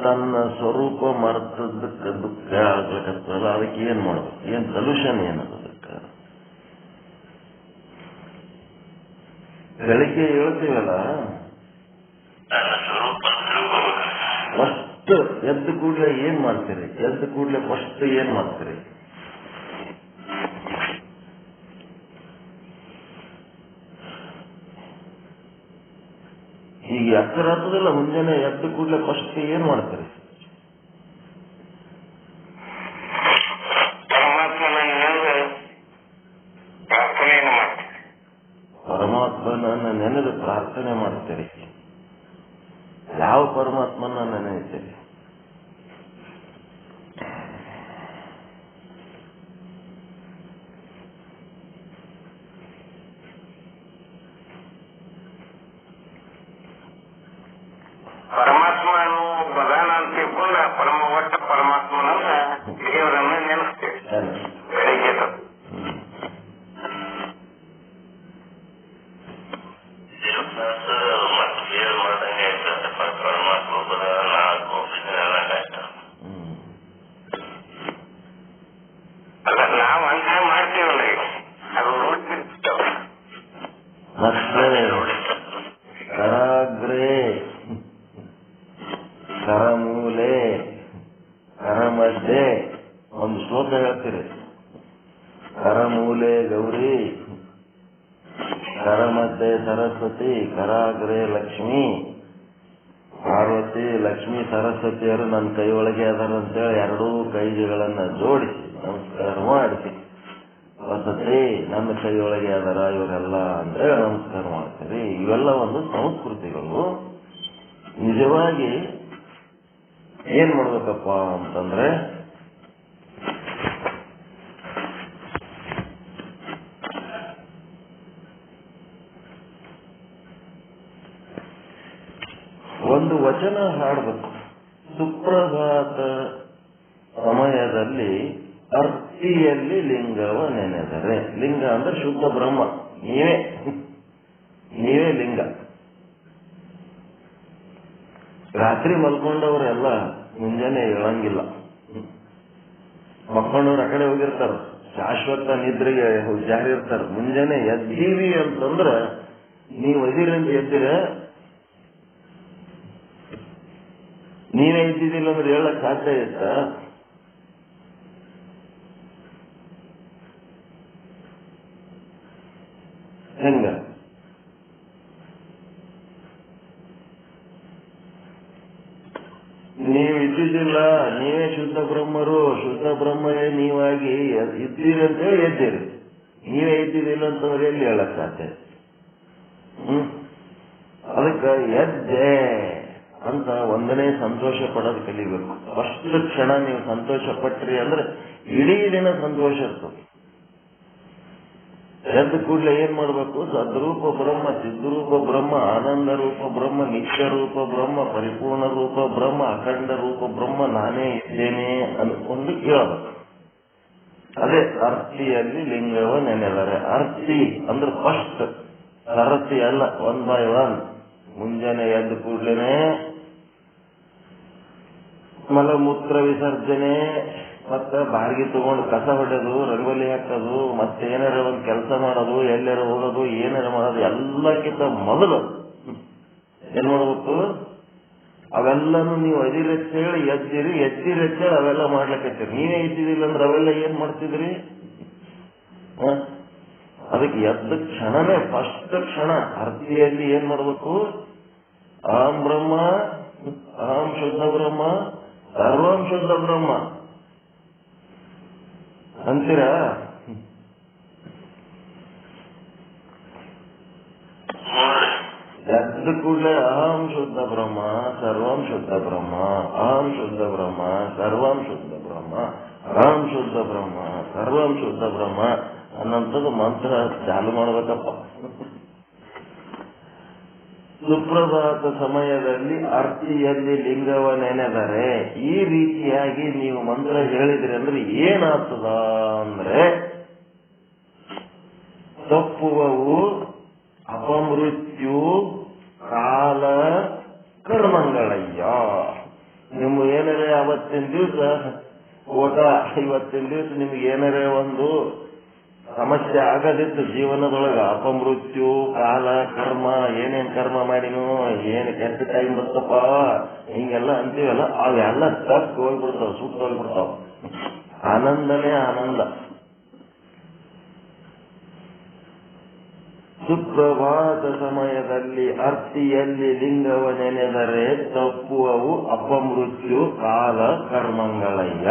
ತನ್ನ ಸ್ವರೂಪ ಮರ್ತದಕ್ಕೆ ದುಃಖ ಆಗ್ಲಿಕ್ಕತ್ತಲ್ಲ ಅದಕ್ಕೆ ಏನ್ ಮಾಡ್ಬೇಕು ಏನ್ ಸೊಲ್ಯೂಷನ್ ಏನದು ಅದಕ್ಕೆ ಬೆಳಿಗ್ಗೆ ಹೇಳ್ತೀವಲ್ಲ? ಫಸ್ಟ್ ಎದ್ದು ಕೂಡಲೇ ಏನ್ ಮಾಡ್ತೀರಿ? ಎದ್ದು ಕೂಡಲೇ ಫಸ್ಟ್ ಏನ್ ಮಾಡ್ತೀರಿ ಈಗ ಎತ್ತರ ಹತ್ತದಿಲ್ಲ, ಮುಂಜಾನೆ ಎದ್ದು ಕೂಡಲೇ ಫಸ್ಟ್ ಏನ್ ಮಾಡ್ತಾರೆ? ಪರಮಾತ್ಮನನ್ನ ನೆನೆದು ಪ್ರಾರ್ಥನೆ ಮಾಡ್ತಾರೆ. ಯಾವ ಪರಮಾತ್ಮನ ನೆನೆಯುತ್ತೀರಿ ಪರಮಾತ್ಮನು ಪ್ರಧಾನ ಅಂತ ತಿಳ್ಕೊಂಡು ಆ ಪರಮ ಒಟ್ಟ ಪರಮಾತ್ಮನನ್ನ ದೇವರನ್ನ ನೆನೆಸ್ತೇವೆ ಬೆಳಿಗ್ಗೆ ಎದ್ದು. ಮತ್ತೆ ಏನ್ ಮಾಡ್ದಂಗೆ ಆಯ್ತಪ್ಪ ಪರಮಾತ್ಮ ಒಬ್ಬನ ನಾಲ್ಕು ಇದನ್ನೆಲ್ಲ ಕಷ್ಟ ಹ್ಮ್ ಅಲ್ಲ ನಾವು ಹಂಗೆ ಮಾಡ್ತೀವಲ್ಲ ಈಗ ಅದು ನೋಡ್ತಿರ್ತೇವೆ ಮತ್ತೆ ಕರಾಗ್ರೆ ಕರಮೂಲೆ ಕರಮಧ್ಯೆ ಒಂದು ಶ್ಲೋಕ ಹೇಳ್ತೀರಿ ಕರಮೂಲೆ ಗೌರಿ ಕರಮಧ್ಯೆ ಸರಸ್ವತಿ ಕರಾಗ್ರೆ ಲಕ್ಷ್ಮಿ. ಪಾರ್ವತಿ, ಲಕ್ಷ್ಮಿ, ಸರಸ್ವತಿಯರು ನನ್ನ ಕೈ ಒಳಗೆ ಅದಾರ ಅಂತೇಳಿ ಎರಡೂ ಕೈಗಳನ್ನ ಜೋಡಿಸಿ, ನಮಸ್ಕಾರ ಮಾಡಿಸಿ. ವಸತಿ, ನನ್ನ ಕೈಯೊಳಗೆ ಅದರ ಇವರೆಲ್ಲ ಅಂದ್ರೆ ನಮಸ್ಕಾರ ಮಾಡ್ತೀರಿ. ಇವೆಲ್ಲ ಒಂದು ಸಂಸ್ಕೃತಿಗಳು ನಿಜವಾಗಿ ಏನ್ ಮಾಡ್ಬೇಕಪ್ಪ ಅಂತಂದ್ರೆ ವಚನ ಹಾಡಬೇಕು. ಸುಪ್ರಭಾತ ಸಮಯದಲ್ಲಿ ಅರ್ತಿಯಲ್ಲಿ ಲಿಂಗವ ನೆನೆದರೆ. ಲಿಂಗ ಅಂದ್ರೆ ಶುದ್ಧ ಬ್ರಹ್ಮ. ನೀವೇ. ನೀವೇ ಲಿಂಗ. ರಾತ್ರಿ ಮಲ್ಕೊಂಡವರೆಲ್ಲ ಮುಂಜಾನೆ ಹೇಳಂಗಿಲ್ಲ. ಮಕ್ಕಳವ್ರ ಕಡೆ ಹೋಗಿರ್ತಾರ. ಶಾಶ್ವತ ನಿದ್ರೆಗೆ ಜಾರಿರ್ತಾರ ಮುಂಜಾನೆ ಎದ್ದೀವಿ ಅಂತಂದ್ರ, ನೀವು ಅದಿರಂತ ಎದ್ದಿರ ನೀವೇ ಇದ್ದಿದ್ದಿಲ್ಲ ಅಂದ್ರೆ ಹೇಳಕ್ ಸಾಧ್ಯ ಇತ್ತ? ಹೆಂಗ? ನೀವು ಇದ್ದಿದ್ದಿಲ್ಲ, ನೀವೇ ಶುದ್ಧ ಬ್ರಹ್ಮರು, ಶುದ್ಧ ಬ್ರಹ್ಮರೇ ನೀವಾಗಿ ಇದ್ದೀರಿ ಅಂತ ಹೇಳಿ ಎದ್ದೀರಿ. ನೀವೇ ಇದ್ದಿದ್ದಿಲ್ಲ ಅಂತಂದ್ರೆ ಎಲ್ಲಿ ಹೇಳಕ್ ಸಾಧ್ಯ? ಹ್ಮ್? ಅದಕ್ಕೆ ಎದ್ದೆ. ಅಂತ ಒಂದನೇ ಸಂತೋಷ ಪಡೋದು ಕಲಿಬೇಕು. ಫಸ್ಟ್ ಕ್ಷಣ ನೀವು ಸಂತೋಷ ಪಟ್ರಿ ಅಂದ್ರೆ ಇಡೀ ದಿನ ಸಂತೋಷ ಇರ್ತದೆ. ಎದ್ದ ಕೂಡಲೇ ಏನ್ ಮಾಡ್ಬೇಕು? ಸದ್ರೂಪ ಬ್ರಹ್ಮ ಸಿದ್ಧರೂಪ ಬ್ರಹ್ಮ, ಆನಂದ ರೂಪ ಬ್ರಹ್ಮ, ನಿತ್ಯ ರೂಪ ಬ್ರಹ್ಮ, ಪರಿಪೂರ್ಣ ರೂಪ ಬ್ರಹ್ಮ, ಅಖಂಡ ರೂಪ ಬ್ರಹ್ಮ, ನಾನೇ ಇದ್ದೇನೆ ಅನ್ಕೊಂಡು ಕೇಳಬೇಕು ಅದೇ ಅರ್ತಿಯಲ್ಲಿ ಲಿಂಗವ ನೆನೆದರೆ. ಅರ್ತಿ ಅಂದ್ರೆ ಫಸ್ಟ್. ಸರತಿ ಅಲ್ಲ ಒನ್ ಬೈ ಒನ್ ಮುಂಜಾನೆ ಎದ್ದ ಕೂಡ್ಲೇನೆ ಮಲಮೂತ್ರ ವಿಸರ್ಜನೆ ಮತ್ತ ಬಾರ್ಗಿ ತಗೊಂಡು ಕಸ ಹೊಡೆದು, ರಂಗೋಲಿ ಹಾಕೋದು, ಮತ್ತೆ ಏನಾರ ಒಂದು ಕೆಲಸ ಮಾಡೋದು, ಎಲ್ಲಾರ ಹೋಗೋದು, ಏನಾರ ಮಾಡೋದು, ಎಲ್ಲಕ್ಕಿಂತ ಮೊದಲು ಏನ್ ಮಾಡ್ಬೇಕು? ಅವೆಲ್ಲನೂ ನೀವು ಅದಿರಚ್ಚ ಹೇಳಿ ಎದ್ದಿರಿ ಎದ್ದಿರಚ್ಚ ಹೇಳಿ ಅವೆಲ್ಲ ಮಾಡ್ಲಿಕ್ಕತ್ತೀರಿ. ನೀವೇ ಇದ್ದಿದ್ದಿಲ್ಲ ಅಂದ್ರೆ ಅವೆಲ್ಲ ಏನ್ ಮಾಡ್ತಿದ್ರಿ? ಅದಕ್ಕೆ ಎದ್ದ ಕ್ಷಣನೇ, ಫಸ್ಟ್ ಕ್ಷಣ ಅರ್ತಿಯಲ್ಲಿ ಏನ್ ಮಾಡ್ಬೇಕು? ಆಂ ಬ್ರಹ್ಮ ಆಮ್ ಶುದ್ಧ ಬ್ರಹ್ಮ ಸರ್ವಂ ಶುದ್ಧ ಬ್ರಹ್ಮ. ಅಂತೀರಾ? ಎದ್ದ ಕೂಡಲೇ ಅಹಂ ಶುದ್ಧ ಬ್ರಹ್ಮ, ಸರ್ವಂ ಶುದ್ಧ ಬ್ರಹ್ಮ, ಅಹಂ ಶುದ್ಧ ಬ್ರಹ್ಮ, ಸರ್ವಂ ಶುದ್ಧ ಬ್ರಹ್ಮ, ಅಹಂ ಶುದ್ಧ ಬ್ರಹ್ಮ, ಸರ್ವಂ ಶುದ್ಧ ಬ್ರಹ್ಮ ಅನ್ನಂಥದ್ದು ಮಂತ್ರ ಚಾಲು ಮಾಡ್ಬೇಕಪ್ಪ. ಸುಪ್ರಭಾತ ಸಮಯದಲ್ಲಿ ಅರ್ತಿಯಲ್ಲಿ ಲಿಂಗವ ನೆನೆದರೆ ಈ ರೀತಿಯಾಗಿ ನೀವು ಮಂತ್ರ ಹೇಳಿದ್ರಿ ಅಂದ್ರೆ ಏನಾಗ್ತದ ಅಂದ್ರೆ ತಪ್ಪುವವು ಅಪಮೃತ್ಯು ಕಾಲ ಕರ್ಮಂಗಳಯ್ಯ. ನಿಮ್ಮ ಅವತ್ತಿನ ದಿವಸ ಓಟ ಇವತ್ತಿನ ದಿವಸ ನಿಮ್ಗೆ ಏನರೇ ಒಂದು ಸಮಸ್ಯೆ ಆಗದಿತ್ತು ಜೀವನದೊಳಗ ಅಪಮೃತ್ಯು ಕಾಲ, ಕರ್ಮ, ಏನೇನ್ ಕರ್ಮ ಮಾಡಿನೋ, ಏನ್ ಕೆಟ್ಟ ಟೈಮ್ ಬರ್ತಪ್ಪ ಹಿಂಗೆಲ್ಲ ಅಂತೀವಲ್ಲ, ಅವೆಲ್ಲ ತಪ್ಪು ಹೋಗ್ಬಿಡ್ತಾವ, ಸುಟ್ಟು ಹೋಗ್ಬಿಡ್ತಾವ. ಆನಂದನೇ ಆನಂದ. ಸುಪ್ರಭಾತ ಸಮಯದಲ್ಲಿ ಅರ್ತಿಯಲ್ಲಿ ಲಿಂಗವ ನೆನೆದರೆ ತಪ್ಪುವವು ಅಪಮೃತ್ಯು ಕಾಲ, ಕರ್ಮಗಳಯ್ಯ.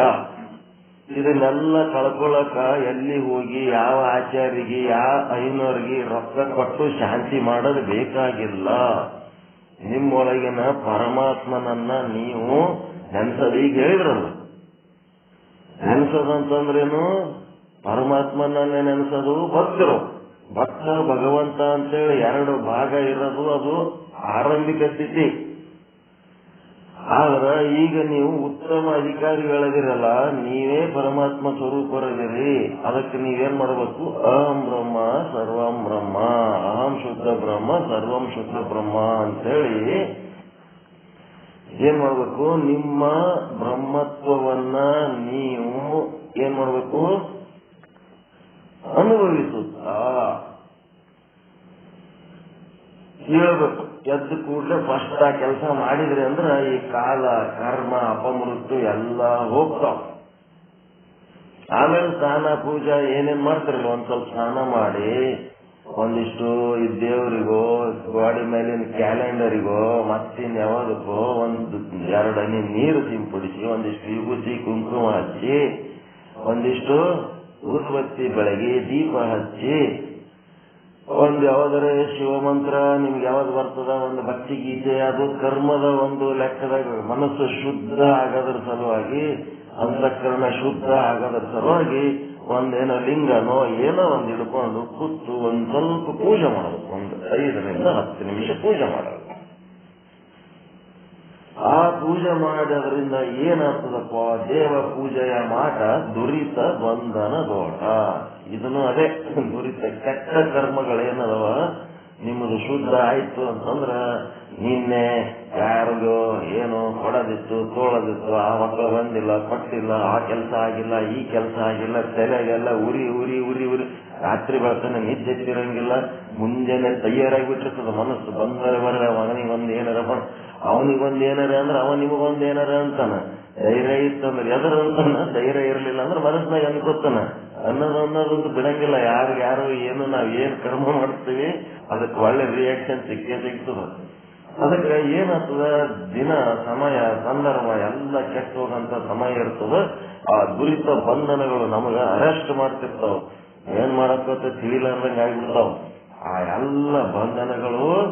ಇದನ್ನೆಲ್ಲ ಕಳ್ಕೊಳಕ ಎಲ್ಲಿ ಹೋಗಿ, ಯಾವ ಆಚಾರಿಗೆ ಯಾವ ಐನೋರಿಗೆ ರೊಕ್ಕ ಕೊಟ್ಟು ಶಾಂತಿ ಮಾಡೋದು ಬೇಕಾಗಿಲ್ಲ. ನಿಮ್ಮೊಳಗಿನ ಪರಮಾತ್ಮನನ್ನ ನೀವು ನೆನ್ಸದ ಈಗ ಹೇಳಿದ್ರಲ್ಲ. ನೆನ್ಸದಂತಂದ್ರೇನು? ಪರಮಾತ್ಮನನ್ನೇ ನೆನೆಸೋದು ಭಕ್ತರು. ಭಕ್ತ ಭಗವಂತ ಅಂತೇಳಿ ಎರಡು ಭಾಗ ಇರೋದು, ಅದು ಆರಂಭಿಕ ಸ್ಥಿತಿ ಆದ್ರ ಈಗ ನೀವು ಉತ್ತಮ ಅಧಿಕಾರಿಗಳಾಗಿರಲ್ಲ, ನೀವೇ ಪರಮಾತ್ಮ ಸ್ವರೂಪರಾಗಿರಿ. ಅದಕ್ಕೆ ನೀವೇನ್ ಮಾಡಬೇಕು? ಅಹಂ ಬ್ರಹ್ಮ ಸರ್ವಂ ಬ್ರಹ್ಮ. ಅಹಂ ಶುದ್ಧ ಬ್ರಹ್ಮ ಸರ್ವಂ ಶುದ್ಧ ಬ್ರಹ್ಮ ಅಂತೇಳಿ ಏನ್ ಮಾಡಬೇಕು? ನಿಮ್ಮ ಬ್ರಹ್ಮತ್ವವನ್ನ ನೀವು ಏನ್ ಮಾಡಬೇಕು? ಅನುಭವಿಸುತ್ತಾ. ಹೇಳ್ಬೇಕು. ಎದ್ದು ಕೂಡಲೇ ಫಸ್ಟ್ ಆ ಕೆಲಸ ಮಾಡಿದ್ರಿ ಅಂದ್ರ ಈ ಕಾಲ, ಕರ್ಮ, ಅಪಮೃತ್ಯು ಎಲ್ಲ ಹೋಗ್ತಾವ. ಆಮೇಲೆ ಸ್ನಾನ, ಪೂಜಾ ಏನೇನ್ ಮಾಡ್ತಾರಲ್ಲ, ಒಂದ್ ಸ್ವಲ್ಪ ಸ್ನಾನ ಮಾಡಿ, ಒಂದಿಷ್ಟು ಈ ದೇವರಿಗೋ, ಗೋಡಿ ಮೇಲಿನ ಕ್ಯಾಲೆಂಡರಿಗೋ, ಮತ್ತಿನ್ ಯಾವಾಗಕ್ಕೋ ಒಂದು ಎರಡು ಹನಿ ನೀರು ಸಿಂಪಡಿಸಿ, ಒಂದಿಷ್ಟು ವಿಭೂತಿ ಕುಂಕುಮ ಹಚ್ಚಿ, ಒಂದಿಷ್ಟು ಉದ್ಬತ್ತಿ ಬೆಳಗಿ ದೀಪ ಹಚ್ಚಿ ಒಂದು ಯಾವ್ದಾರೆ ಶಿವಮಂತ್ರ ನಿಮ್ಗೆ ಯಾವ್ದು ಬರ್ತದ? ಒಂದು ಭಕ್ತಿ ಗೀತೆ, ಅದು ಕರ್ಮದ ಒಂದು ಲೆಕ್ಕದಾಗ ಮನಸ್ಸು ಶುದ್ಧ ಆಗೋದ್ರ ಸಲುವಾಗಿ, ಅಂತಃಕರಣ ಶುದ್ಧ ಆಗೋದ್ರ ಸಲುವಾಗಿ ಒಂದೇನೋ ಲಿಂಗನೋ ಏನೋ ಒಂದು ಹಿಡ್ಕೊಂಡು ಕೂತು ಒಂದ್ ಸ್ವಲ್ಪ ಪೂಜೆ ಮಾಡಬೇಕು ಒಂದು ಐದರಿಂದ ಹತ್ತು ನಿಮಿಷ ಪೂಜೆ ಮಾಡಬೇಕು ಆ ಪೂಜೆ ಮಾಡೋದ್ರಿಂದ ಏನಾಗ್ತದಪ್ಪ? ದೇವ ಪೂಜೆಯ ಮಾಟ ದುರಿತ ಬಂಧನ ದೋಟ ಇದನ್ನು ಅದೇ ದುರಿತ ಕೆಟ್ಟ ಕರ್ಮಗಳೇನದವ? ನಿಮ್ಮದು ಶುದ್ಧ ಆಯ್ತು ಅಂತಂದ್ರ ನಿನ್ನೆ ಯಾರಿಗೋ ಏನು ಕೊಡದಿತ್ತು, ತೋಳದಿತ್ತು, ಆ ಮಕ್ಕಳು ಬಂದಿಲ್ಲ, ಕೊಟ್ಟಿಲ್ಲ, ಆ ಕೆಲಸ ಆಗಿಲ್ಲ, ಈ ಕೆಲಸ ಆಗಿಲ್ಲ, ತಲೆಗೆಲ್ಲ ಉರಿ ಉರಿ ಉರಿ ಉರಿ. ರಾತ್ರಿ ಬೆಳತನ ನಿದ್ದೆ ತಿರಂಗಿಲ್ಲ, ಮುಂಜಾನೆ ತಯಾರಾಗಿಬಿಟ್ಟಿರ್ತದ ಮನಸ್ಸು. ಬಂದರೆ ಬರ ಒಂದ್ ಏನಾರ ಅವನಿಗೊಂದು ಏನಾರ ಅಂದ್ರೆ ಅವ ನಿಮಗೊಂದು ಏನಾರ ಅಂತಾನ. ಧೈರ್ಯ ಇತ್ತಂದ್ರೆ ಎದರ ಅಂತಾನ, ಧೈರ್ಯ ಇರಲಿಲ್ಲ ಅಂದ್ರೆ ಮನಸ್ಸಿನಾಗ ಅನ್ಕೋತಾನ ಅನ್ನೋದು ಅನ್ನೋದೊಂದು ಬಿಡಂಗಿಲ್ಲ. ಯಾರು ಯಾರು ಏನು ನಾವು ಏನು ಕರ್ಮ ಮಾಡ್ತೀವಿ, ಅದಕ್ಕೆ ಒಳ್ಳೆ ರಿಯಾಕ್ಷನ್ ಸಿಕ್ಕೇ ಸಿಗ್ತದ. ಅದಕ್ಕೆ ಏನಾಗ್ತದ? ದಿನ, ಸಮಯ, ಸಂದರ್ಭ ಎಲ್ಲ ಕೆಟ್ಟ ಹೋಗಂತ ಸಮಯ ಇರ್ತದ. ಆ ದುರಿತ ಬಂಧನಗಳು ನಮಗ ಅರೆಸ್ಟ್ ಮಾಡ್ತಿರ್ತಾವ. ಏನ್ ಮಾಡಕ್ಕಂತ ತಿಳಿಲಾರ್ದಂಗ ಆಗ್ಬಿಡ್ತಾವ. ಆ ಎಲ್ಲ ಬಂಧನಗಳು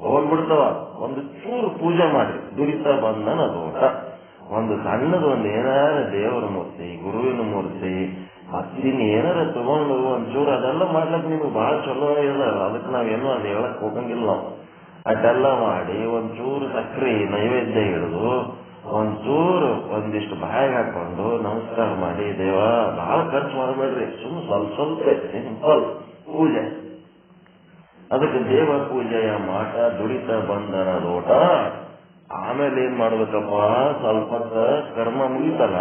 ಹೋಗ್ಬಿಡ್ತಾವ. ಒಂದು ಚೂರು ಪೂಜೆ ಮಾಡಿ. ದುರಿತ ಬಂಧನ ದೋಷ. ಒಂದು ಸಣ್ಣದ ಒಂದು ಏನಾರ ದೇವರ ಮೂರ್ತಿ, ಗುರುವಿನ ಮೂರ್ತಿ ಮತ್ತಿನ್ ಏನಾರ ತಗೊಂಡು ಒಂಚೂರು ಅದೆಲ್ಲ ಮಾಡ್ಲಕ್ ನಿಮ್ಗೆ ಬಹಳ ಚಲೋ ಇಲ್ಲ. ಅದಕ್ಕೆ ನಾವೇನು ಅದು ಹೇಳಕ್ ಹೋಗಂಗಿಲ್ಲ ನಾವು. ಅದೆಲ್ಲ ಮಾಡಿ ಒಂಚೂರು ಸಕ್ರಿ, ನೈವೇದ್ಯ ಹಿಡಿದು ಒಂಚೂರು ಒಂದಿಷ್ಟು ಬಾಯಿಗೆ ಹಾಕೊಂಡು ನಮಸ್ಕಾರ ಮಾಡಿ, ದೇವ ಬಹಳ ಖರ್ಚು ಮಾಡಬೇಡ್ರಿ. ಸುಮ್ ಸ್ವಲ್ಪ ಸ್ವಲ್ಪ ಸಿಂಪಲ್ ಪೂಜೆ. ಅದಕ್ಕೆ ದೇವ ಪೂಜೆಯ ಮಾಟ ದುಡಿತ ಬಂದನ ಲೋಟ. ಆಮೇಲೆ ಏನ್ ಮಾಡ್ಬೇಕಪ್ಪ? ಸ್ವಲ್ಪ ಕರ್ಮ ಮುಗಿತಲ್ಲ.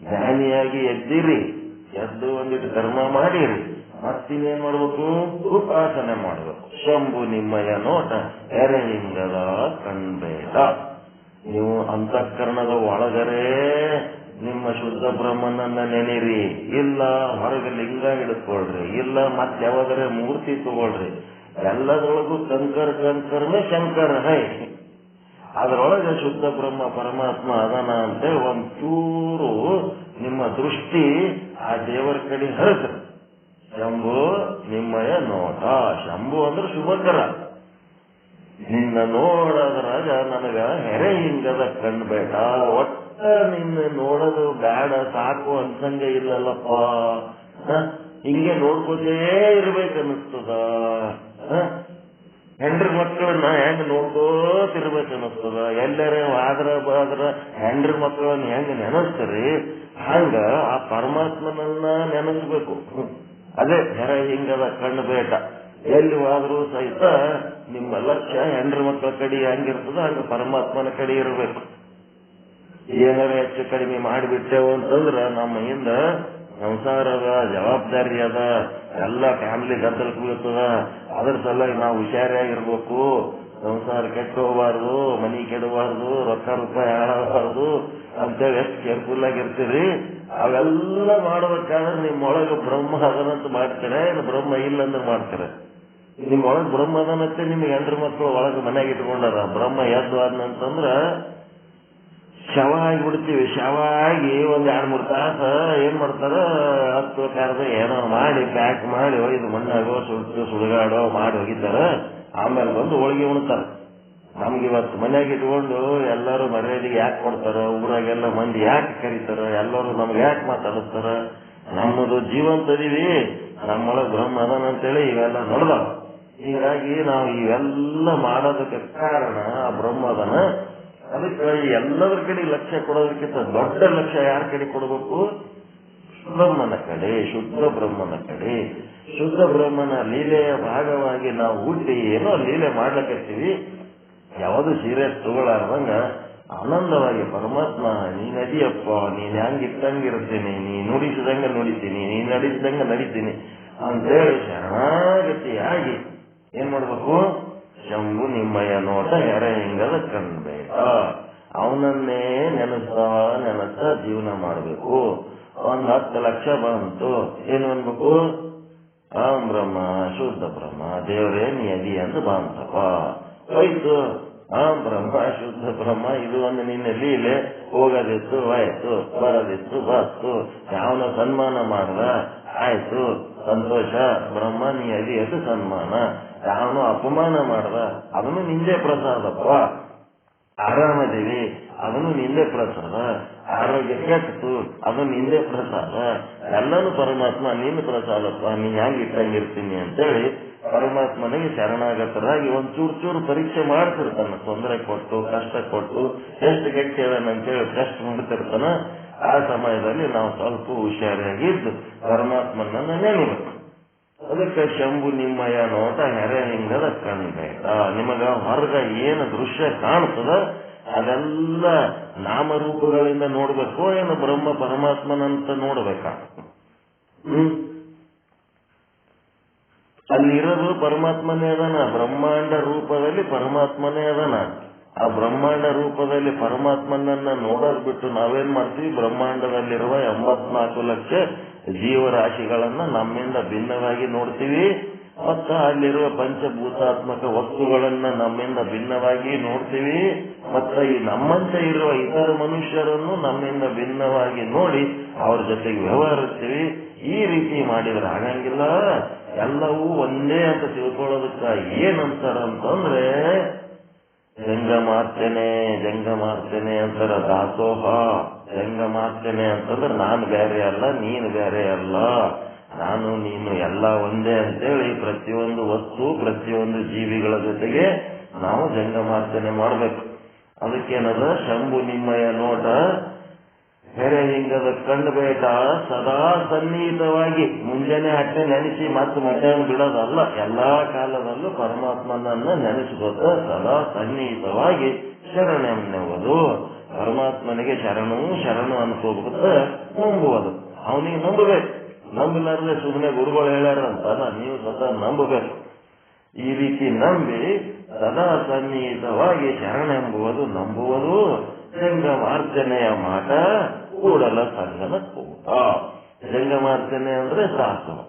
ಜ್ಞಾನಿಯಾಗಿ ಎದ್ದಿರಿ, ಎದ್ದು ಒಂದಿಟ್ಟು ಧರ್ಮ ಮಾಡಿರಿ. ಮತ್ತಿನ್ನೇನ್ ಮಾಡ್ಬೇಕು ಉಪಾಸನೆ ಮಾಡ್ಬೇಕು. ಶಂಭು ನಿಮ್ಮಯ ನೋಟ ಎರೆಲಿಂಗದ ಕಣ್ಬೇಡ. ನೀವು ಅಂತಃಕರಣದ ಒಳಗರೆ ನಿಮ್ಮ ಶುದ್ಧ ಬ್ರಹ್ಮನನ್ನ ನೆನೆರಿ. ಇಲ್ಲ ಹೊರಗೆ ಲಿಂಗ ಹಿಡ್ಕೊಳ್ರಿ. ಇಲ್ಲ ಮತ್ತೆ ಯಾವಾಗರೆ ಮೂರ್ತಿ ತಗೊಳ್ರಿ. ಎಲ್ಲದರೊಳಗೂ ಕಂಕರ್, ಕಂಕರ್ನೇ ಶಂಕರ್, ಹೈ. ಅದರೊಳಗೆ ಶುದ್ಧ ಬ್ರಹ್ಮ ಪರಮಾತ್ಮ ಅದನ ಅಂತೇಳಿ ಒಂಚೂರು ನಿಮ್ಮ ದೃಷ್ಟಿ ಆ ದೇವರ ಕಡೆ ಹರಿಸ್ರಿ ಶಂಭು ನಿಮ್ಮಯ ನೋಟ. ಶಂಭು ಅಂದ್ರೆ ಶುಭಕರ. ನಿನ್ನ ನೋಡೋದ್ರಾಗ ನನಗ ಹೆರೆ ಹಿಂಗದ ಕಣ್ಬೇಡ ಒಟ್ಟ ನಿನ್ನ ನೋಡೋದು ಬೇಡ, ಸಾಕು ಅನ್ಸಂಗೆ ಇಲ್ಲಲ್ಲಪ್ಪ? ಹಿಂಗೆ ನೋಡ್ಕೋತೇ ಇರ್ಬೇಕನ್ನಿಸ್ತದ. ಹೆಂಡ್ರ ಮಕ್ಕಳನ್ನ ಹೆಂಗ್ ನೋಡ್ಕೋತಿರ್ಬೇಕು ಅನಸ್ತದ ಎಲ್ಲರ ಆದ್ರ ಬಾದ್ರ ಹೆಂಡ್ರ ಮಕ್ಕಳನ್ನ ಹೆಂಗ್ ನೆನಸ್ತರಿ? ಹಂಗ ಆ ಪರಮಾತ್ಮನನ್ನ ನೆನೆಸ್ಬೇಕು. ಅದೇ ಹೆರ ಹಿಂಗದ ಕಣ್ಣು ಬೇಟ. ಎಲ್ಲಿ ಹೋದ್ರೂ ಸಹಿತ ನಿಮ್ಮ ಲಕ್ಷ್ಯ ಹೆಂಡ್ರ ಮಕ್ಕಳ ಕಡೆ ಹೆಂಗಿರ್ತದ, ಹಂಗ ಪರಮಾತ್ಮನ ಕಡೆ ಇರಬೇಕು. ಏನಾರ ಹೆಚ್ಚು ಕಡಿಮೆ ಮಾಡಿಬಿಟ್ಟೆವು ಅಂತಂದ್ರ ನಮ್ಮ ಹಿಂದ ಸಂಸಾರದ ಜವಾಬ್ದಾರಿ ಅದ ಎಲ್ಲ ಫ್ಯಾಮಿಲಿ ಗದ್ದಲ್ ಬೀಳ್ತದ. ಅದ್ರ ಸಲುವಾಗಿ ನಾವು ಹುಷಾರಿಯಾಗಿರ್ಬೇಕು ಸಂಸಾರ ಕೆಟ್ಟ ಹೋಗಬಾರ್ದು ಮನಿ ಕೆಡಬಾರ್ದು, ರೊಕ್ಕ ರೂಪಾಯಿ ಹಾಳಾಗಬಾರ್ದು ಅಂತೇಳಿ ಎಷ್ಟು ಕೇರ್ಫುಲ್ ಆಗಿರ್ತೀರಿ. ಅವೆಲ್ಲ ಮಾಡ್ಬೇಕಾದ್ರೆ ನಿಮ್ಮೊಳಗೆ ಬ್ರಹ್ಮ ಅದನಂತ ಮಾಡ್ತಾರೆ? ಬ್ರಹ್ಮ ಇಲ್ಲ ಅಂದ್ರೆ ಮಾಡ್ತಾರೆ? ನಿಮ್ ಒಳಗ್ ಬ್ರಹ್ಮ ಅದನಂತೆ ನಿಮ್ಗೆ ಹೆಂಡ್ರ ಮಕ್ಕಳು ಒಳಗೆ ಮನೆಯಾಗ ಇಟ್ಕೊಂಡಾರ. ಬ್ರಹ್ಮ ಎದ್ದು ಆದ್ನಂತಂದ್ರ ಶವ ಆಗಿಬಿಡ್ತೀವಿ ಶವ ಆಗಿ ಒಂದ್ ಎರಡ್ ಮೂರು ತಾಸು ಏನ್ ಮಾಡ್ತಾರೆ? ಹತ್ತು ಕರೆದು ಏನೋ ಮಾಡಿ ಪ್ಯಾಕ್ ಮಾಡಿ ಒಯ್ದು ಮಣ್ಣಾಗೋ ಸುಟ್ಟು ಸುಡುಗಾಡೋ ಮಾಡಿ ಹೋಗಿದ್ದಾರ. ಆಮೇಲೆ ಬಂದು ಹೋಳಿಗೆ ಉಣ್ತಾರ. ನಮ್ಗೆ ಇವತ್ತು ಮನ್ಯಾಗ ಇಟ್ಕೊಂಡು ಎಲ್ಲರೂ ಮರ್ಯಾದೆಗೆ ಯಾಕೆ ಕೊಡ್ತಾರ? ಊರಾಗೆಲ್ಲ ಮಂದಿ ಯಾಕೆ ಕರೀತಾರ? ಎಲ್ಲರೂ ನಮ್ಗೆ ಯಾಕೆ ಮಾತಾಡಿಸ್ತಾರ ನಮ್ಮದು ಜೀವಂತ ಇದೀವಿ ನಮ್ಮೊಳಗೆ ಬ್ರಹ್ಮ ಅದಾನ ಅಂತೇಳಿ ಇವೆಲ್ಲ ನೋಡ್ದಾವ. ಹೀಗಾಗಿ ನಾವು ಇವೆಲ್ಲ ಮಾಡೋದಕ್ಕೆ ಕಾರಣ ಆ ಬ್ರಹ್ಮ ಅದನ ಅದಕ್ಕೆ ಎಲ್ಲದರ ಕಡೆ ಲಕ್ಷ್ಯ ಕೊಡೋದಕ್ಕಿಂತ ದೊಡ್ಡ ಲಕ್ಷ್ಯ ಯಾರ ಕಡೆ ಕೊಡಬೇಕು? ಬ್ರಹ್ಮನ ಕಡೆ, ಶುದ್ಧ ಬ್ರಹ್ಮನ ಕಡೆ. ಶುದ್ಧ ಬ್ರಹ್ಮನ ಲೀಲೆಯ ಭಾಗವಾಗಿ ನಾವು ಹುಟ್ಟಿ ಏನೋ ಲೀಲೆ ಮಾಡ್ಲಕತ್ತೀವಿ ಯಾವುದು ಸೀರಿಯಸ್ ತಗೊಳ್ಳಾರ್ದಂಗ ಆನಂದವಾಗಿ, ಪರಮಾತ್ಮ, ನೀನ್ ಅದಿಯಪ್ಪ ನೀನ್ ಹೆಂಗ್ ಇಟ್ಟಂಗಿರ್ತೀನಿ ನೀ ನುಡಿಸಿದಂಗ ನುಡಿತೀನಿ ನೀ ನಡಿಸಿದಂಗ ನಡಿತೀನಿ ಅಂತೇಳಿ ಶರಣಾಗತಿಯಾಗಿ ಏನ್ ಮಾಡ್ಬೇಕು? ಶಂಭು ನಿಮ್ಮಯ್ಯ ನೋಟ ಹಿಂಗಲ್ಲ ಕಣ್ಬೇಡ ಅವನನ್ನೇ ನೆನೆಸ್ತಾ ನೆನೆಸ್ತಾ ಜೀವನ ಮಾಡಬೇಕು. ಒಂದ್ ಹತ್ತು ಲಕ್ಷ ಬಂತು. ಏನು ಅನ್ಬೇಕು? ಆಂ ಬ್ರಹ್ಮ ಶುದ್ಧ ಬ್ರಹ್ಮ ದೇವರೇ ನೀ ಅದಿ ಅಂತ ಬಂತಪ್ಪ ಹೋಯ್ತು. ಆ ಬ್ರಹ್ಮ ಶುದ್ಧ ಬ್ರಹ್ಮ ಇದು ಒಂದು ನಿನ್ನ ಲೀಲೆ. ಹೋಗೋದಿತ್ತು ಆಯ್ತು ಬರೋದಿತ್ತು ಬಸ್ತು ಯಾವನ ಸನ್ಮಾನ ಮಾಡ್ದ. ಆಯ್ತು. ಸಂತೋಷ, ಬ್ರಹ್ಮ ನೀ ಅದಿ ಸನ್ಮಾನ. ಯಾವನು ಅಪಮಾನ ಮಾಡ್ದ ಅದನ್ನು ನಿಂದೆ ಪ್ರಸಾದಪ್ಪ ಆರಾಮದೇವಿ ಅದನ್ನು ನಿಂದೆ ಪ್ರಸಾದ. ಆರೋಗ್ಯ ಕೆಟ್ಟು ಅದು ನಿಂದೆ ಪ್ರಸಾದ. ಎಲ್ಲಾನು ಪರಮಾತ್ಮ ನಿನ್ನ ಪ್ರಸಾದಪ್ಪ ನೀನ್ ಹ್ಯಾಂಗ ಇಟ್ಟಂಗಿರ್ತೀನಿ ಅಂತೇಳಿ ಪರಮಾತ್ಮನಿಗೆ ಶರಣಾಗತರಾಗಿ ಒಂದ್ ಚೂರು ಚೂರು ಪರೀಕ್ಷೆ ಮಾಡ್ತಿರ್ತಾನ. ತೊಂದರೆ ಕೊಟ್ಟು, ಕಷ್ಟ ಕೊಟ್ಟು, ಎಷ್ಟು ಹೇಳಿ ಕಷ್ಟ ಮಾಡ್ತಿರ್ತಾನ. ಆ ಸಮಯದಲ್ಲಿ ನಾವು ಸ್ವಲ್ಪ ಹುಷಾರಾಗಿದ್ದು ಪರಮಾತ್ಮನ ನೆನಬೇಕು. ಅದಕ್ಕೆ ಶಂಭು ನಿಮ್ಮಯ ನೋಟ ಹೆರೆ ಹಿಂಗದ ಕಣ್ಬೇಡ ನಿಮಗ ಹೊರಗ ಏನು ದೃಶ್ಯ ಕಾಣ್ತದ? ಅದೆಲ್ಲ ನಾಮರೂಪಗಳಿಂದ ನೋಡ್ಬೇಕು ಏನು ಬ್ರಹ್ಮ ಪರಮಾತ್ಮನಂತ ನೋಡ್ಬೇಕ? ಹ್ಮ್? ಅಲ್ಲಿರೋದು ಪರಮಾತ್ಮನೇ ಅದನ. ಬ್ರಹ್ಮಾಂಡ ರೂಪದಲ್ಲಿ ಪರಮಾತ್ಮನೇ ಅದಾನ. ಆ ಬ್ರಹ್ಮಾಂಡ ರೂಪದಲ್ಲಿ ಪರಮಾತ್ಮನನ್ನ ನೋಡೋದ್ ಬಿಟ್ಟು ನಾವೇನ್ ಮಾಡ್ತೀವಿ? ಬ್ರಹ್ಮಾಂಡದಲ್ಲಿರುವ ಎಂಬತ್ನಾಲ್ಕು ಲಕ್ಷ ಜೀವರಾಶಿಗಳನ್ನ ನಮ್ಮಿಂದ ಭಿನ್ನವಾಗಿ ನೋಡ್ತೀವಿ. ಮತ್ತ ಅಲ್ಲಿರುವ ಪಂಚಭೂತಾತ್ಮಕ ವಸ್ತುಗಳನ್ನ ನಮ್ಮಿಂದ ಭಿನ್ನವಾಗಿ ನೋಡ್ತೀವಿ. ಮತ್ತ ಈ ನಮ್ಮಂತೆ ಇರುವ ಇತರ ಮನುಷ್ಯರನ್ನು ನಮ್ಮಿಂದ ಭಿನ್ನವಾಗಿ ನೋಡಿ ಅವ್ರ ಜೊತೆಗೆ ವ್ಯವಹರಿಸ್ತೀವಿ. ಈ ರೀತಿ ಮಾಡಿದ್ರೆ ಆಗಂಗಿಲ್ಲ. ಎಲ್ಲವೂ ಒಂದೇ ಅಂತ ತಿಳ್ಕೊಳ್ಳೋದಕ್ಕ ಏನಂತಾರ ಅಂತಂದ್ರೆ ಜಂಗ ಮಾಡ್ತೇನೆ ಜಂಗ ಮಾಡ್ತೇನೆ ಅಂತಾರ ದಾಸೋಹ. ಜಂಗ ಮಾಡ್ತೇನೆ ಅಂತಂದ್ರೆ ನಾನು ಬೇರೆ ಅಲ್ಲ, ನೀನು ಬೇರೆ ಅಲ್ಲ. ನಾನು, ನೀನು ಎಲ್ಲ ಒಂದೇ ಅಂತೇಳಿ ಪ್ರತಿಯೊಂದು ವಸ್ತು, ಪ್ರತಿಯೊಂದು ಜೀವಿಗಳ ಜೊತೆಗೆ ನಾವು ಜಂಗ ಮಾಡ್ತೇನೆ ಮಾಡ್ಬೇಕು. ಅದಕ್ಕೇನದ? ಶಂಭು ನಿಮ್ಮಯ ನೋಟ ಹೆರೆಹಿಂಗದ ಕಂಡು ಬೇಟ ಸದಾ ಸನ್ನಿಹಿತವಾಗಿ ಮುಂಜಾನೆ ಹಟ್ಟೆ ನೆನೆಸಿ ಮತ್ತು ಮಧ್ಯಾಹ್ನ ಬಿಡೋದಲ್ಲ, ಎಲ್ಲಾ ಕಾಲದಲ್ಲೂ ಪರಮಾತ್ಮನನ್ನ ನೆನೆಸ್ಕೋತ ಸದಾ ಸನ್ನಿಹಿತವಾಗಿ ಶರಣೆನ್ನುವುದು ಪರಮಾತ್ಮನಿಗೆ ಶರಣು ಶರಣು ಅನ್ಕೋಬೇಕ ನಂಬುವುದು. ಅವನಿಗೆ ನಂಬಬೇಕು. ನಂಬಲಾರ್ದೆ ಸುಮ್ಮನೆ ಗುರುಗಳು ಹೇಳ್ಯಾರಂತಲ್ಲ, ನೀವು ಸದಾ ನಂಬಬೇಕು. ಈ ರೀತಿ ನಂಬಿ ಸದಾ ಸನ್ನಿಹಿತವಾಗಿ ಶರಣೆಂಬುವುದು ನಂಬುವುದು. ಜಂಗಮಾರ್ಚನೆಯ ಮಾಟ ಕೂಡಲ ಸಂಗನ ಕೂಟ. ರಂಗಮಾರ್ಜನೆ ಅಂದ್ರೆ ದಾಸೋಹ.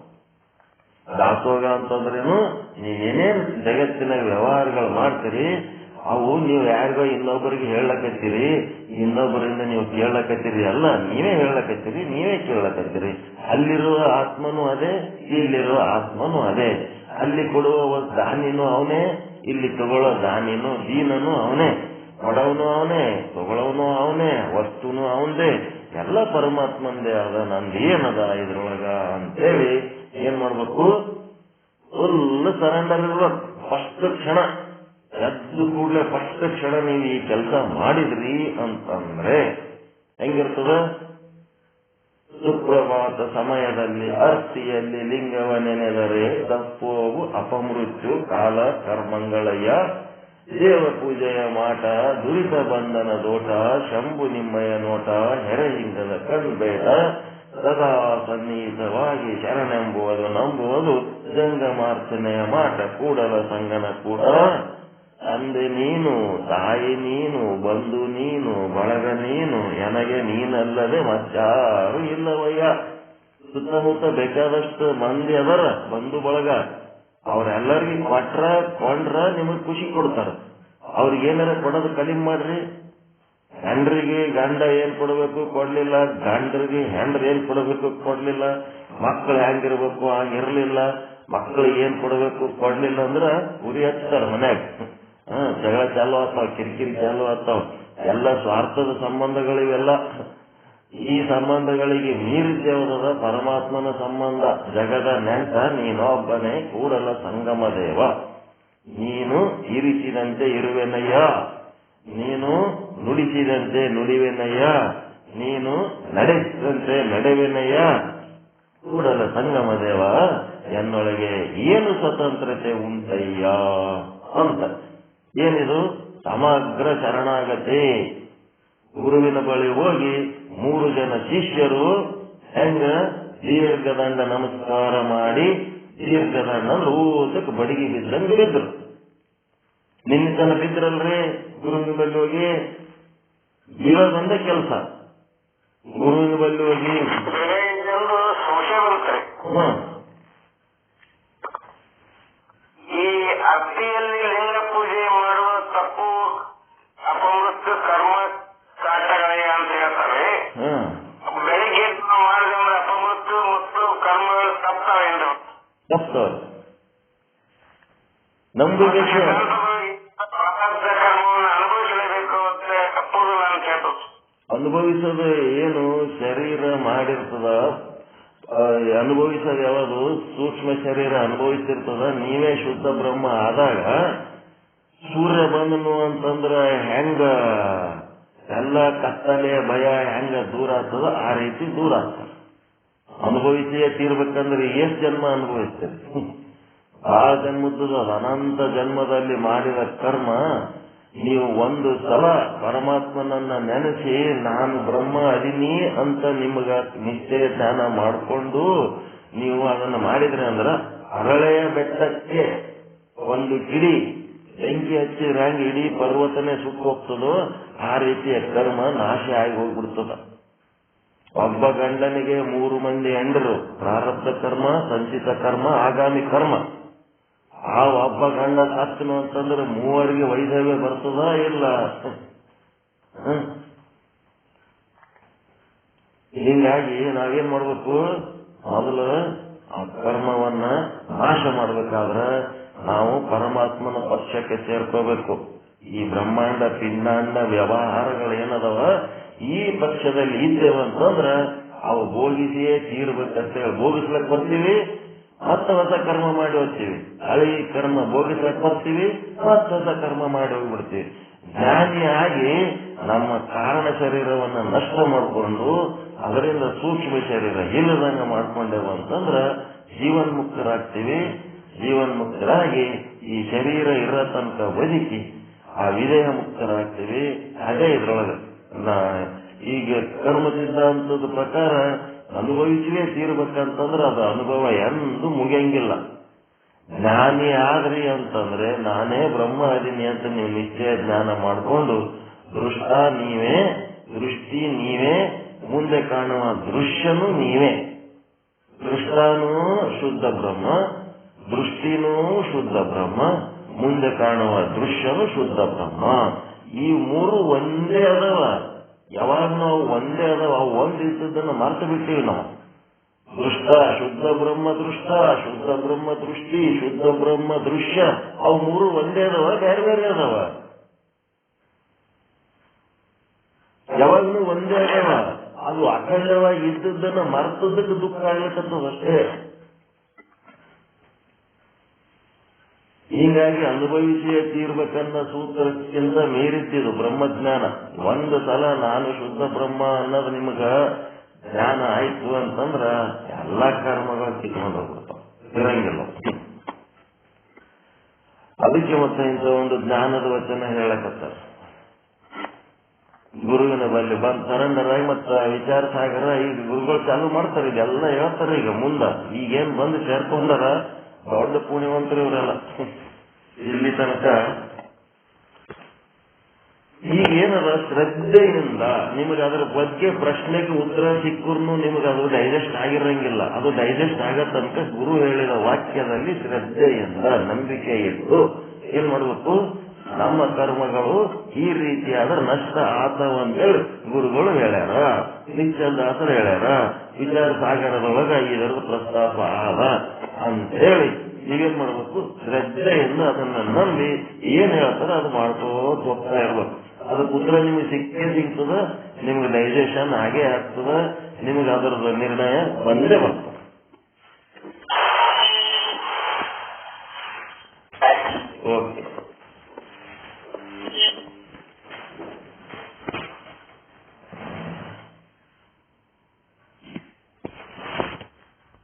ದಾಸೋಗ ಅಂತಂದ್ರೇನು ನೀವೇನೇನ್ ಜಗತ್ತಿನ ವ್ಯವಹಾರಗಳು ಮಾಡ್ತೀರಿ, ಅವು ನೀವು ಯಾರಿಗೋ ಇನ್ನೊಬ್ಬರಿಗೆ ಹೇಳಕತ್ತೀರಿ, ಇನ್ನೊಬ್ಬರಿಂದ ನೀವು ಕೇಳಕತ್ತೀರಿ ಅಲ್ಲ, ನೀವೇ ಹೇಳಕತ್ತೀರಿ, ನೀವೇ ಕೇಳಕತ್ತೀರಿ. ಅಲ್ಲಿರುವ ಆತ್ಮನು ಅದೇ, ಇಲ್ಲಿರುವ ಆತ್ಮನು ಅದೇ. ಅಲ್ಲಿ ಕೊಡುವ ದಾನಿನೂ ಅವನೇ, ಇಲ್ಲಿ ತಗೊಳ್ಳೋ ದಾನಿನೂ ದೀನನು ಅವನೇ. ಕೊಡವನು ಅವನೇ ತಗೊಳವನು ಅವನೇ, ವಸ್ತುನು ಅವನದೇ, ಎಲ್ಲ ಪರಮಾತ್ಮಂದೇ ಅದ ನಂದು ಏನದ ಇದ್ರೊಳಗ ಅಂತೇಳಿ ಏನ್ ಮಾಡ್ಬೇಕು? ಫುಲ್ ಸರೆಂಡರ್ ಇರ್ಬೇಕು. ಫಸ್ಟ್ ಕ್ಷಣ. ಎದ್ದು ಕೂಡಲೇ ಫಸ್ಟ್ ಕ್ಷಣ ನೀವು ಈ ಕೆಲಸ ಮಾಡಿದ್ರಿ ಅಂತಂದ್ರೆ ಹೆಂಗಿರ್ತದ? ಸುಪ್ರಭಾತ ಸಮಯದಲ್ಲಿ ಅರ್ತಿಯಲ್ಲಿ ಲಿಂಗವ ನೆನೆದರೆ ತಪ್ಪೋವು ಅಪಮೃತ್ಯು, ಕಾಲ, ಕರ್ಮಂಗಳಯ್ಯ ದೇವ ಪೂಜೆಯ ಮಾಟ ದುರಿತ ಬಂಧನ ದೋಟ ಶಂಭು ನಿಮ್ಮಯ ನೋಟ, ಹೆರಹಿಂಗದ ಕಣ್ಬೇಟ ಸದಾ ಸನ್ನಿಹಿತವಾಗಿ ಶರಣೆಂಬುವುದು ನಂಬುವುದು ಜಂಗಮಾರ್ಚನೆಯ ಮಾಟ, ಕೂಡಲ ಸಂಗನ ಕೂಡ ಅಂದೆ ನೀನು, ತಾಯಿ ನೀನು, ಬಂಧು ನೀನು, ಬಳಗ ನೀನು ನನಗೆ ನೀನಲ್ಲದೆ ಮಚ್ಚಾರು ಇಲ್ಲವಯ್ಯ. ಸುತ್ತಮುತ್ತ ಬೇಕಾದಷ್ಟು ಮಂದಿ ಅದರ, ಬಂಧು ಬಳಗ. ಅವ್ರೆಲ್ಲರಿಗೂ ಕೊಟ್ರ, ಕೊಂಡ್ರ ನಿಮಗ್ ಖುಷಿ ಕೊಡ್ತಾರ. ಅವ್ರಿಗೆ ಏನಾರ ಕೊಡೋದು ಕಡಿಮೆ ಮಾಡ್ರಿ. ಹೆಂಡ್ರಿಗೆ ಗಂಡ ಏನ್ ಕೊಡಬೇಕು ಕೊಡ್ಲಿಲ್ಲ, ಗಂಡರಿಗೆ ಹೆಂಡ್ರ ಏನ್ ಕೊಡಬೇಕು ಕೊಡ್ಲಿಲ್ಲ ಮಕ್ಕಳು ಹೆಂಗಿರ್ಬೇಕು ಹಂಗಿರ್ಲಿಲ್ಲ ಮಕ್ಕಳಿಗೆ ಏನ್ ಕೊಡಬೇಕು ಕೊಡ್ಲಿಲ್ಲ ಅಂದ್ರ ಉರಿ ಹಚ್ತಾರ ಮನ್ಯಾಗ. ಹಾ, ಜಗಳ ಚಾಲು ಆಗ್ತಾವ, ಕಿರಿಕಿರಿ ಚಾಲು ಆಗ್ತಾವ. ಎಲ್ಲ ಸ್ವಾರ್ಥದ ಸಂಬಂಧಗಳಿವೆಲ್ಲ. ಈ ಸಂಬಂಧಗಳಿಗೆ ಮೀರಿದ್ದೇವದ ಪರಮಾತ್ಮನ ಸಂಬಂಧ. ಜಗದ ನೆಂಟ, ನೀನೊಬ್ಬನೇ ಕೂಡಲ ಸಂಗಮ ದೇವ ನೀನು ಇರಿಸಿದಂತೆ ಇರುವೆನಯ್ಯ. ನೀನು ನುಡಿಸಿದಂತೆ ನುಡಿವೆನಯ್ಯ. ನೀನು ನಡೆಸಿದಂತೆ ನಡೆವೆನಯ್ಯ. ಕೂಡಲ ಸಂಗಮ ದೇವ ಎನ್ನೊಳಗೆ ಏನು ಸ್ವತಂತ್ರತೆ ಉಂಟಯ್ಯ? ಅಂತ. ಏನಿದು? ಸಮಗ್ರ ಶರಣಾಗತಿ. ಗುರುವಿನ ಬಳಿ ಹೋಗಿ ಮೂರು ಜನ ಶಿಷ್ಯರು ಹೆಂಗ ದೀರ್ಘದಂಡ ನಮಸ್ಕಾರ ಮಾಡಿ ದೀರ್ಘದಂಡ ಊಟಕ್ಕೆ ಬಡಗಿ ಬಿದ್ದಂಗ ಬಿದ್ರು. ನಿನ್ನ ತನ ಬಿದ್ರಲ್ರಿ? ಗುರುವಿನ ಬಳಿ ಹೋಗಿ. ಬೀಳೋದೊಂದೇ ಕೆಲಸ. ಗುರುವಿನ ಬಳಿ ಹೋಗಿ ಈ ಅಗ್ನಿಯಲ್ಲಿ ಲಿಂಗ ಪೂಜೆ ಮಾಡುವ ತಪ್ಪು ಅಪಮೃತ್ಯು ಕರ್ಮ ಕಾಟಗಳೇ ಅಂತ ಹೇಳ್ತಾರೆ ಹ್ಮ್ ಬೆಳಿಗ್ಗೆ ಎದ್ದು ನಾವು ಮಾಡಿದ್ರೆ ಅಪಮೃತ್ಯು ಮತ್ತು ಕರ್ಮಗಳು ತಪ್ತಾವೇನ್ರಿ ನಮ್ದು ಅನುಭವಿಸದ ಅನುಭವಿಸೋದು ಏನು ಶರೀರ ಮಾಡಿರ್ತದ? ಅನುಭವಿಸೋದು ಯಾವುದು? ಸೂಕ್ಷ್ಮ ಶರೀರ ಅನುಭವಿಸಿರ್ತದ? ನೀವೇ ಶುದ್ಧ ಬ್ರಹ್ಮ ಆದಾಗ ಸೂರ್ಯ ಬಂದನು ಅಂತಂದ್ರ ಹೆಂಗ? ಎಲ್ಲ ಕತ್ತಲೆ ಭಯ ಹೆಂಗ ದೂರ ಆಗ್ತದ? ಆ ರೀತಿ ದೂರ ಆಗ್ತದ. ಅನುಭವಿಸಿಯೇ ತೀರ್ಬೇಕಂದ್ರೆ ಎಷ್ಟು ಜನ್ಮ ಅನುಭವಿಸ್ತೇವೆ ಆ ಜನ್ಮದ ಅನಂತ ಜನ್ಮದಲ್ಲಿ ಮಾಡಿದ ಕರ್ಮ, ನೀವು ಒಂದು ಸಲ ಪರಮಾತ್ಮನನ್ನ ನೆನೆಸಿ, ನಾನು ಬ್ರಹ್ಮ ಅದೀನಿ ಅಂತ ನಿಮಗ ನಿಶ್ಚಯ ಜ್ಞಾನ ಮಾಡಿಕೊಂಡು ನೀವು ಅದನ್ನ ಮಾಡಿದ್ರೆ ಅಂದ್ರ ಅರಳೆಯ ಬೆಟ್ಟಕ್ಕೆ ಒಂದು ಗಿಡಿ ಬೆಂಕಿ ಹಚ್ಚಿದ್ರೆ ಹೆಂಗ್ ಇಡೀ ಪರ್ವತನೇ ಸುಟ್ಟು ಹೋಗ್ತದೋ, ಆ ರೀತಿಯ ಕರ್ಮ ನಾಶ ಆಗಿ ಹೋಗ್ಬಿಡ್ತದ. ಒಬ್ಬ ಗಂಡನಿಗೆ ಮೂರು ಮಂದಿ ಹೆಂಡರು, ಪ್ರಾರಬ್ಧ ಕರ್ಮ, ಸಂಚಿತ ಕರ್ಮ, ಆಗಾಮಿ ಕರ್ಮ. ಆ ಒಬ್ಬ ಗಂಡ ಸತ್ತನು ಅಂತಂದ್ರೆ ಮೂವರಿಗೆ ವೈಧವ್ಯ ಬರ್ತದ ಇಲ್ಲ? ಹೀಗಾಗಿ ನಾವೇನ್ ಮಾಡ್ಬೇಕು? ಮೊದಲು ಆ ಕರ್ಮವನ್ನ ನಾಶ ಮಾಡ್ಬೇಕಾದ್ರ ನಾವು ಪರಮಾತ್ಮನ ಪಕ್ಷಕ್ಕೆ ಸೇರ್ಕೋಬೇಕು. ಈ ಬ್ರಹ್ಮಾಂಡ, ಪಿಂಡಾಂಡ ವ್ಯವಹಾರಗಳು ಏನದವ ಈ ಪಕ್ಷದಲ್ಲಿ ಇದ್ದೇವಂತಂದ್ರ ಅವು ಭೋಗಿಸಿಯೇ ತೀರ್ಬೇಕಂತ ಹೇಳಿ ಭೋಗಿಸ್ಲಕ್ ಬರ್ತೀವಿ ಮತ್ತೆ ಹೊಸ ಕರ್ಮ ಮಾಡಿ ಹೋಗ್ತೀವಿ. ಹಳಿ ಕರ್ಮ ಭೋಗಿಸ್ಲಕ್ ಬರ್ತೀವಿ ಮತ್ತೆ ಹೊಸ ಕರ್ಮ ಮಾಡಿ ಹೋಗ್ಬಿಡ್ತೀವಿ. ಜ್ಞಾನಿಯಾಗಿ ನಮ್ಮ ಕಾರಣ ಶರೀರವನ್ನ ನಷ್ಟ ಮಾಡಿಕೊಂಡು ಅದರಿಂದ ಸೂಕ್ಷ್ಮ ಶರೀರ ಇಲ್ಲದಂಗ ಮಾಡ್ಕೊಂಡೇವ ಅಂತಂದ್ರ ಜೀವನ್ಮುಕ್ತರಾಗ್ತೀವಿ. ಜೀವನ್ಮುಕ್ತರಾಗಿ ಈ ಶರೀರ ಇರೋ ತನಕ ಬದುಕಿ ಆ ವಿದೇಹ ಮುಕ್ತರಾಗ್ತೀವಿ ಅದೇ ಇದ್ರೊಳಗೆ. ಈಗ ಕರ್ಮ ಸಿದ್ಧಾಂತದ ಪ್ರಕಾರ ಅನುಭವಿಸುವೇ ತೀರ್ಬೇಕಂತಂದ್ರೆ ಅದು ಅನುಭವ ಎಂದು ಮುಗಿಯಂಗಿಲ್ಲ. ಜ್ಞಾನಿ ಆದ್ರಿ ಅಂತಂದ್ರೆ ನಾನೇ ಬ್ರಹ್ಮ ಅದೀನಿ ಅಂತ ನೀವು ನಿಶ್ಚಯ ಜ್ಞಾನ ಮಾಡಿಕೊಂಡು ದೃಷ್ಟ ನೀವೇ, ದೃಷ್ಟಿ ನೀವೇ, ಮುಂದೆ ಕಾಣುವ ದೃಶ್ಯನು ನೀವೇ. ದೃಷ್ಟನೂ ಶುದ್ಧ ಬ್ರಹ್ಮ, ದೃಷ್ಟಿನೂ ಶುದ್ಧ ಬ್ರಹ್ಮ, ಮುಂದೆ ಕಾಣುವ ದೃಶ್ಯನು ಶುದ್ಧ ಬ್ರಹ್ಮ. ಈ ಮೂರು ಒಂದೇ ಅದಾವ. ಯಾವಾಗ ನಾವು ಒಂದೇ ಅದಾವ, ಅವು ಒಂದ್ ಇದ್ದದನ್ನ ಮರ್ತು ಬಿಟ್ಟಿವಿ ನಾವು. ದೃಷ್ಟ, ಶುದ್ಧ ಬ್ರಹ್ಮ ದೃಷ್ಟ, ಶುದ್ಧ ಬ್ರಹ್ಮ ದೃಷ್ಟಿ, ಶುದ್ಧ ಬ್ರಹ್ಮ ದೃಶ್ಯ, ಅವು ಮೂರು ಒಂದೇ ಅದಾವ, ಬೇರೆ ಬೇರೆ ಅದಾವ. ಯಾವಾಗ್ಲೂ ಒಂದೇ ಅದಾವ. ಅದು ಅಖಂಡವಾಗಿ ಇದ್ದದ್ದನ್ನ ಮರ್ತದಕ್ಕೆ ದುಃಖ ಆಗ್ಲಿಕ್ಕತ್ತದ ಹೀಗಾಗಿ ಅನುಭವಿಸಿಯೇ ತೀರ್ಬೇಕನ್ನ ಸೂತ್ರಕ್ಕಿಂತ ಮೀರಿದ್ದಿದು ಬ್ರಹ್ಮಜ್ಞಾನ. ಒಂದು ಸಲ ನಾನು ಶುದ್ಧ ಬ್ರಹ್ಮ ಅನ್ನೋದು ನಿಮಗ ಜ್ಞಾನ ಆಯ್ತು ಅಂತಂದ್ರ ಎಲ್ಲಾ ಕರ್ಮಗಳು ಕಿತ್ಕೊಂಡು ಹೋಗ್ಬಿಡ್ತಾವ. ಇರಂಗಿಲ್ಲ. ಅದಕ್ಕೆ ಮತ್ತೆ ಇಂಥ ಒಂದು ಜ್ಞಾನದ ವಚನ ಹೇಳಕತ್ತಾರ. ಗುರುವಿನ ಬಲ್ಲಿ ಬಂದ್ ಸರೆಂಡರ್ ಮತ್ತ ವಿಚಾರ ಸಾಗರ, ಈಗ ಗುರುಗಳು ಚಾಲು ಮಾಡ್ತಾರೆ, ಇದೆಲ್ಲ ಹೇಳ್ತಾರೆ ಈಗ ಮುಂದ. ಈಗೇನ್ ಬಂದು ಸೇರ್ಕೊಂಡಾರ ದೊಡ್ಡ ಪುಣ್ಯವಂತರು ಇವರೆಲ್ಲ. ಇಲ್ಲಿ ತನಕ ಈಗ ಏನದ ಶ್ರದ್ಧೆಯಿಂದ ನಿಮಗೆ ಅದರ ಬಗ್ಗೆ ಪ್ರಶ್ನೆಗೆ ಉತ್ತರ ಸಿಕ್ಕರೂ ನಿಮಗೆ ಅದು ಡೈಜೆಸ್ಟ್ ಆಗಿರಂಗಿಲ್ಲ. ಅದು ಡೈಜೆಸ್ಟ್ ಆಗೋ ತನಕ ಗುರು ಹೇಳಿದ ವಾಕ್ಯದಲ್ಲಿ ಶ್ರದ್ಧೆಯಿಂದ ನಂಬಿಕೆ ಇಟ್ಟು ಏನ್ ಮಾಡಬೇಕು? ನಮ್ಮ ಕರ್ಮಗಳು ಈ ರೀತಿಯಾದ ನಷ್ಟ ಆತವ ಅಂತೇಳಿ ಗುರುಗಳು ಹೇಳ್ಯಾರ. ನಿಶ್ಚಂದಾಸರು ಹೇಳ್ಯಾರ. ವಿಚಾರ ಸಾಗರದೊಳಗ ಇದರ ಪ್ರಸ್ತಾಪ ಆದ ಅಂತೇಳಿ ನೀವೇನ್ ಮಾಡಬೇಕು? ಶ್ರದ್ಧೆಯಿಂದ ಅದನ್ನ ನಂಬಿ ಏನ್ ಹೇಳ್ತಾರ ಅದು ಮಾಡ್ಕೋತ ಹೋಗ್ತಾ ಇರ್ಬೇಕು. ಅದಕ್ಕೆ ಉತ್ತರ ನಿಮಗೆ ಸಿಕ್ಕೇ ಸಿಗ್ತದ, ನಿಮ್ಗೆ ಡೈಜೆಷನ್ ಆಗೇ ಆಗ್ತದ, ನಿಮ್ಗೆ ಅದರದ ನಿರ್ಣಯ ಬಂದೇ ಬರ್ತದೆ.